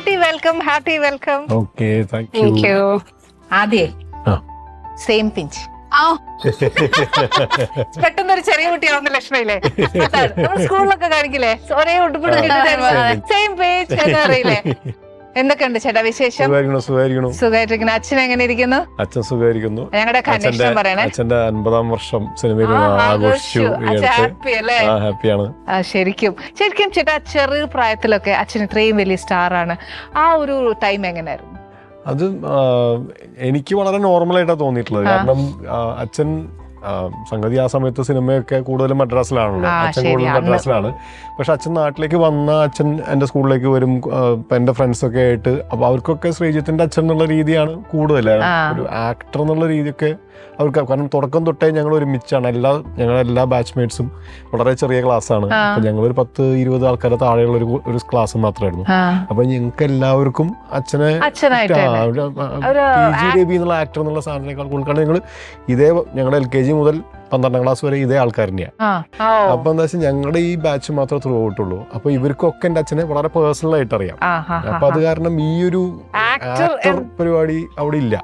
Hearty welcome happy welcome okay thank you ആദ്യേ ആ. Same pinch ആ. പെട്ടെന്ന് ഒരു ചെറിയ കുട്ടിയാവുന്ന ലക്ഷണമില്ലേ. നമ്മൾ സ്കൂളിലൊക്കെ കാണിക്കില്ലേ? ഒരേ ഉടുപ്പിട്ട് സെയിം പേജ് എന്ന് അറിയില്ലേ എന്തൊക്കെയുണ്ട് ചേട്ടാ വിശേഷം? സുഖായിരിക്കുന്നു സുഖായിരിക്കുന്നു സുഖമായിട്ടിരിക്കുന്നു. അച്ഛൻ എങ്ങനെ ഇരിക്കുന്നു? അച്ഛൻ സുഖായിരിക്കുന്നു ഞങ്ങളുടെ പറയണേ. അച്ഛന്റെ അൻപതാം വർഷം സിനിമയിൽ ആഘോഷിച്ചു? ഹാപ്പിയാണ് ശരിക്കും. ശരിക്കും ചേട്ടാ ചെറിയ പ്രായത്തിലൊക്കെ അച്ഛൻ ഇത്രയും വലിയ സ്റ്റാർ ആണ്. ആ ഒരു ടൈം എങ്ങനെയായിരുന്നു? അത് എനിക്ക് വളരെ നോർമലായിട്ടാണ് തോന്നിയിട്ടുള്ളത്. കാരണം അച്ഛൻ സംഗതി ആ സമയത്ത് സിനിമയൊക്കെ കൂടുതലും മദ്രാസിലാണല്ലോ. അച്ഛൻ കൂടുതൽ മദ്രാസിലാണ്. പക്ഷെ അച്ഛൻ നാട്ടിലേക്ക് വന്ന അച്ഛൻ എന്റെ സ്കൂളിലേക്ക് വരും എന്റെ ഫ്രണ്ട്സൊക്കെ ആയിട്ട്. അപ്പോൾ അവർക്കൊക്കെ ശ്രീജിത്തിന്റെ അച്ഛൻ എന്നുള്ള രീതിയാണ് കൂടുതൽ. ഒരു ആക്ടർ എന്നുള്ള രീതിയൊക്കെ അവർക്ക്. കാരണം തുടക്കം തൊട്ടേ ഞങ്ങൾ ഒരുമിച്ചാണ്. എല്ലാ ഞങ്ങളുടെ എല്ലാ ബാച്ച്മേറ്റ്സും വളരെ ചെറിയ ക്ലാസ്സാണ് ആണ്. അപ്പൊ ഞങ്ങൾ ഒരു പത്ത് ഇരുപത് ആൾക്കാരെ താഴെയുള്ള ഒരു ഒരു ക്ലാസ് മാത്രമായിരുന്നു. അപ്പൊ ഞങ്ങൾക്ക് എല്ലാവർക്കും അച്ഛനെ പി. ജി. എന്നുള്ള ആക്ടർ എന്നുള്ള സാധനത്തിനേക്കാൾ കൂടുതൽ. ഞങ്ങൾ ഇതേ ഞങ്ങളുടെ എൽ കെ ജി മുതൽ പന്ത്രണ്ടാം ക്ലാസ് വരെ ഇതേ ആൾക്കാർ തന്നെയാണ് അപ്പൊ എന്താ വെച്ചാൽ ഞങ്ങളുടെ ഈ ബാച്ച് മാത്രമേ ത്രൂ ഔട്ടുള്ളൂ. അപ്പൊ ഇവർക്കൊക്കെ എന്റെ അച്ഛനെ വളരെ പേഴ്സണൽ ആയിട്ട് അറിയാം അപ്പൊ അത് കാരണം ഈ ഒരു ആക്ടർ ആക്ടർ പരിപാടി അവിടെ ഇല്ല.